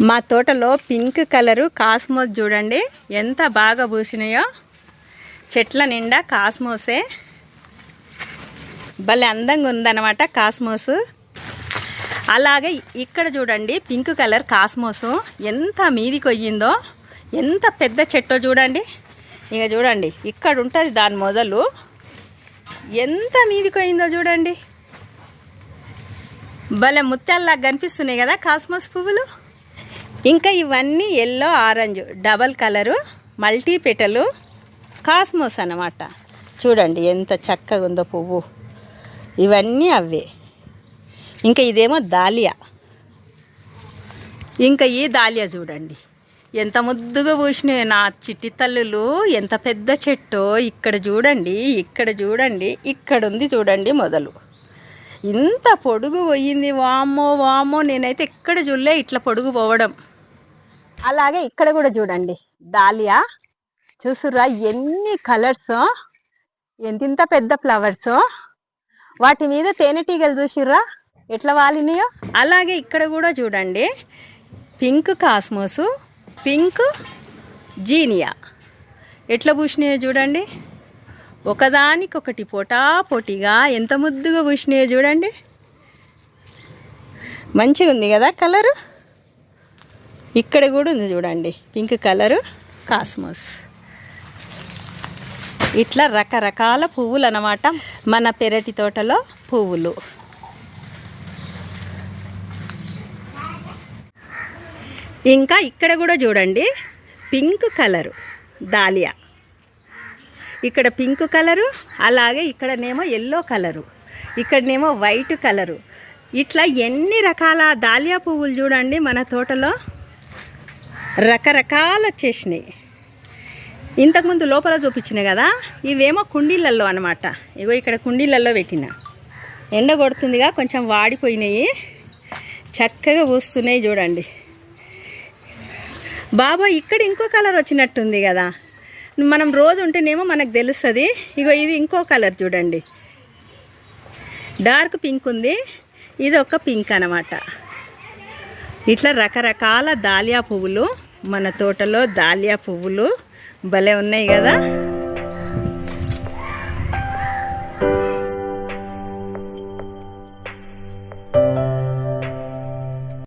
మా తోటలో pink colour cosmos చూడండి. ఎంత బాగా పూసినాయో. చెట్ల నిండా కాస్మోసే. భలే అందంగా ఉందన్నమాట కాస్మోస్. అలాగే ఇక్కడ చూడండి పింక్ కలర్ కాస్మోస్. ఎంత మీదికి పోయిందో ఎంత పెద్ద చెట్టో చూడండి. ఇక చూడండి ఇక్కడ ఉంటుంది దాని మొదలు. ఎంత మీదికి పోయిందో చూడండి. భలే ముత్యాల్లా కనిపిస్తున్నాయి కదా కాస్మోస్ పువ్వులు. ఇంకా ఇవన్నీ yellow orange double colour multi పెటలు cosmos అనమాట చూడండి ఎంత చక్కగా ఉందో పువ్వు. ఇవన్నీ అవే. ఇంకా ఇదేమో దాలియా. ఇంకా ఈ దాలియా చూడండి. ఎంత ముద్దుగా పూసినాయి నా చిట్టి తల్లులు ఎంత పెద్ద చెట్టో ఇక్కడ చూడండి ఇక్కడ చూడండి ఇక్కడ ఉంది చూడండి మొదలు. ఇంత పొడుగు పోయింది వామ్మో వామ్మో నేనైతే ఎక్కడ చూడలే ఇట్లా పొడుగు పోవడం. అలాగే ఇక్కడ కూడా చూడండి దాలియా చూసురా ఎన్ని కలర్స్ ఎంతింత పెద్ద ఫ్లవర్స్ వాటి మీద తేనెటీగలు చూసిర్రా ఎట్లా వాలినాయో? అలాగే ఇక్కడ కూడా చూడండి పింక్ కాస్మోసు పింక్ జీనియా. ఎట్లా పూసినాయో చూడండి ఒకదానికొకటి పోటా పోటీగా ఎంత ముద్దుగా పూసినాయో చూడండి. మంచిగా ఉంది కదా కలరు ఇక్కడ కూడా ఉంది చూడండి. Pink colour cosmos. ఇట్లా రకరకాల పువ్వులు అన్నమాట మన పెరటి తోటలో పువ్వులు. ఇంకా ఇక్కడ కూడా చూడండి. Pink colour dahlia. ఇక్కడ పింక్ కలరు అలాగే ఇక్కడనేమో ఎల్లో కలరు ఇక్కడనేమో వైట్ కలరు. ఇట్లా ఎన్ని రకాల దాలియా పువ్వులు చూడండి మన తోటలో? రకరకాలు వచ్చేసినాయి ఇంతకుముందు లోపల చూపించినాయి కదా ఇవేమో కుండీలలో అనమాట ఇగో ఇక్కడ కుండీలలో పెట్టిన. ఎండ కొడుతుందిగా కొంచెం వాడిపోయినాయి. చక్కగా పూస్తున్నాయి చూడండి. బాబా ఇక్కడ ఇంకో కలర్ వచ్చినట్టుంది కదా. మనం రోజు ఉంటేనేమో మనకు తెలుస్తుంది. ఇగో ఇది ఇంకో కలర్ చూడండి. డార్క్ పింక్ ఉంది. ఇది ఒక పింక్ అనమాట ఇట్లా రకరకాల దాలియా పువ్వులు. మన తోటలో దాలియా పువ్వులు భలే ఉన్నాయి కదా?